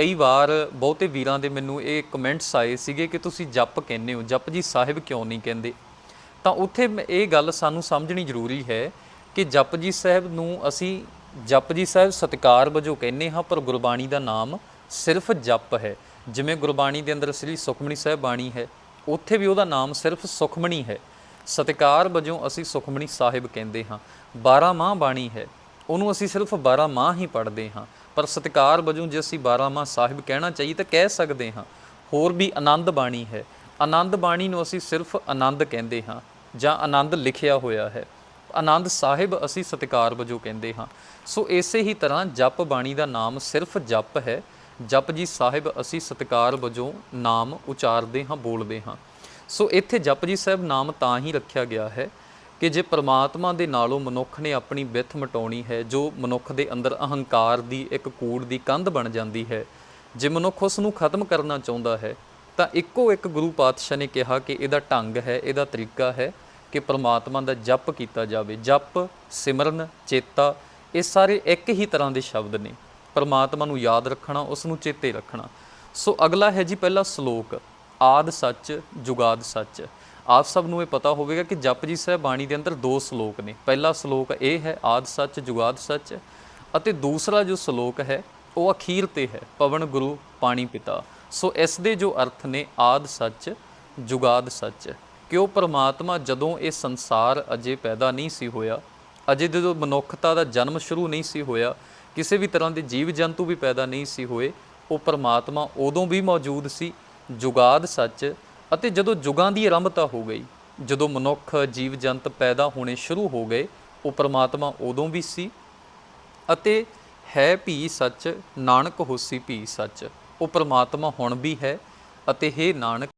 ਕਈ ਵਾਰ ਬਹੁਤੇ ਵੀਰਾਂ ਦੇ ਮੈਨੂੰ ਇਹ ਕਮੈਂਟਸ ਆਏ ਸੀਗੇ ਕਿ ਤੁਸੀਂ ਜਪ ਕਹਿੰਦੇ ਹੋ ਜਪਜੀ ਸਾਹਿਬ ਕਿਉਂ ਨਹੀਂ ਕਹਿੰਦੇ? ਤਾਂ ਉੱਥੇ ਇਹ ਗੱਲ ਸਾਨੂੰ ਸਮਝਣੀ ਜ਼ਰੂਰੀ ਹੈ ਕਿ ਜਪਜੀ ਸਾਹਿਬ ਨੂੰ ਅਸੀਂ ਜਪਜੀ ਸਾਹਿਬ ਸਤਿਕਾਰ ਵਜੋਂ ਕਹਿੰਦੇ ਹਾਂ, ਪਰ ਗੁਰਬਾਣੀ ਦਾ ਨਾਮ ਸਿਰਫ ਜਪ ਹੈ। ਜਿਵੇਂ ਗੁਰਬਾਣੀ ਦੇ ਅੰਦਰ ਸ੍ਰੀ ਸੁਖਮਣੀ ਸਾਹਿਬ ਬਾਣੀ ਹੈ, ਉੱਥੇ ਵੀ ਉਹਦਾ ਨਾਮ ਸਿਰਫ ਸੁਖਮਣੀ ਹੈ। ਸਤਿਕਾਰ ਵਜੋਂ ਅਸੀਂ ਸੁਖਮਣੀ ਸਾਹਿਬ ਕਹਿੰਦੇ ਹਾਂ। 12 ਮਾਹ ਬਾਣੀ ਹੈ, ਉਹਨੂੰ ਅਸੀਂ ਸਿਰਫ 12 ਮਾਹ ਹੀ ਪੜ੍ਹਦੇ ਹਾਂ। ਪਰ ਸਤਿਕਾਰ ਵਜੋਂ ਜੇ ਅਸੀਂ 12 ਮਾਹ ਸਾਹਿਬ ਕਹਿਣਾ ਚਾਹੀਏ ਤਾਂ ਕਹਿ ਸਕਦੇ ਹਾਂ, ਹੋਰ ਵੀ ਆਨੰਦ ਬਾਣੀ ਹੈ। ਆਨੰਦ ਬਾਣੀ ਨੂੰ ਅਸੀਂ ਸਿਰਫ ਆਨੰਦ ਕਹਿੰਦੇ ਹਾਂ ਜਾਂ ਆਨੰਦ ਲਿਖਿਆ ਹੋਇਆ ਹੈ। ਆਨੰਦ ਸਾਹਿਬ ਅਸੀਂ ਸਤਿਕਾਰ ਵਜੋਂ ਕਹਿੰਦੇ ਹਾਂ। ਸੋ ਇਸੇ ਹੀ ਤਰ੍ਹਾਂ ਜਪ ਬਾਣੀ ਦਾ ਨਾਮ ਸਿਰਫ ਜਪ ਹੈ। ਜਪ ਜੀ ਸਾਹਿਬ ਅਸੀਂ ਸਤਿਕਾਰ ਵਜੋਂ ਨਾਮ ਉਚਾਰਦੇ ਹਾਂ, ਬੋਲਦੇ ਹਾਂ। ਸੋ ਇੱਥੇ ਜਪ ਜੀ ਸਾਹਿਬ ਨਾਮ ਤਾਂ ਹੀ ਰੱਖਿਆ ਗਿਆ ਹੈ ਕਿ ਜੇ ਪ੍ਰਮਾਤਮਾ ਦੇ ਨਾਲੋਂ ਮਨੁੱਖ ਨੇ ਆਪਣੀ ਬਿੱਥ ਮਟਾਉਣੀ ਹੈ, ਜੋ ਮਨੁੱਖ ਦੇ ਅੰਦਰ ਅਹੰਕਾਰ ਦੀ ਇੱਕ ਕੂੜ ਦੀ ਕੰਧ ਬਣ ਜਾਂਦੀ ਹੈ, ਜੇ ਮਨੁੱਖ ਉਸ ਨੂੰ ਖਤਮ ਕਰਨਾ ਚਾਹੁੰਦਾ ਹੈ, ਤਾਂ ਇੱਕੋ ਇੱਕ ਗੁਰੂ ਪਾਤਸ਼ਾਹ ਨੇ ਕਿਹਾ ਕਿ ਇਹਦਾ ਢੰਗ ਹੈ, ਇਹਦਾ ਤਰੀਕਾ ਹੈ ਕਿ ਪ੍ਰਮਾਤਮਾ ਦਾ ਜਪ ਕੀਤਾ ਜਾਵੇ। ਜਪ, ਸਿਮਰਨ, ਚੇਤਾ, ਇਹ ਸਾਰੇ ਇੱਕ ਹੀ ਤਰ੍ਹਾਂ ਦੇ ਸ਼ਬਦ ਨੇ। ਪਰਮਾਤਮਾ ਨੂੰ ਯਾਦ ਰੱਖਣਾ, ਉਸ ਨੂੰ ਚੇਤੇ ਰੱਖਣਾ। ਸੋ ਅਗਲਾ ਹੈ ਜੀ ਪਹਿਲਾ ਸ਼ਲੋਕ, ਆਦ ਸੱਚ, ਜੁਗਾਦ ਸੱਚ। ਆਪ ਸਭ ਨੂੰ ਇਹ ਪਤਾ ਹੋਵੇਗਾ ਕਿ ਜਪਜੀ ਸਾਹਿਬ ਬਾਣੀ ਦੇ ਅੰਦਰ ਦੋ ਸ਼ਲੋਕ ਨੇ। ਪਹਿਲਾ ਸ਼ਲੋਕ ਇਹ ਹੈ, ਆਦ ਸੱਚ, ਜੁਗਾਦ ਸੱਚ। ਅਤੇ ਦੂਸਰਾ ਜੋ ਸ਼ਲੋਕ ਹੈ, ਉਹ ਅਖੀਰ ਤੇ ਹੈ, ਪਵਨ ਗੁਰੂ, ਪਾਣੀ ਪਿਤਾ। ਸੋ ਇਸ ਦੇ ਜੋ ਅਰਥ ਨੇ, ਆਦ ਸੱਚ, ਜੁਗਾਦ ਸੱਚ। ਕਿਉਂ ਉਹ ਪਰਮਾਤਮਾ ਜਦੋਂ ਇਹ ਸੰਸਾਰ ਅਜੇ ਪੈਦਾ ਨਹੀਂ ਸੀ ਹੋਇਆ, ਅਜੇ ਜਦੋਂ ਮਨੁੱਖਤਾ ਦਾ ਜਨਮ ਸ਼ੁਰੂ ਨਹੀਂ ਸੀ ਹੋਇਆ, ਕਿਸੇ ਵੀ ਤਰ੍ਹਾਂ ਦੇ ਜੀਵ ਜੰਤੂ ਵੀ ਪੈਦਾ ਨਹੀਂ ਸੀ ਹੋਏ, ਉਹ ਪਰਮਾਤਮਾ ਉਦੋਂ ਵੀ ਮੌਜੂਦ ਸੀ, ਜੁਗਾਦ ਸੱਚ ਅਤੇ ਜਦੋਂ ਜੁਗਾਂ ਦੀ ਆਰੰਭਤਾ ਹੋ ਗਈ, ਜਦੋਂ ਮਨੁੱਖ, ਜੀਵ, ਜੰਤ ਪੈਦਾ ਹੋਣੇ ਸ਼ੁਰੂ ਹੋ ਗਏ, ਉਹ ਪਰਮਾਤਮਾ ਉਦੋਂ ਵੀ ਸੀ ਅਤੇ ਹੈ ਭੀ ਸੱਚ, ਨਾਨਕ ਹੋਸੀ ਭੀ ਸੱਚ, ਉਹ ਪਰਮਾਤਮਾ ਹੁਣ ਵੀ ਹੈ ਅਤੇ ਹੈ ਨਾਨਕ।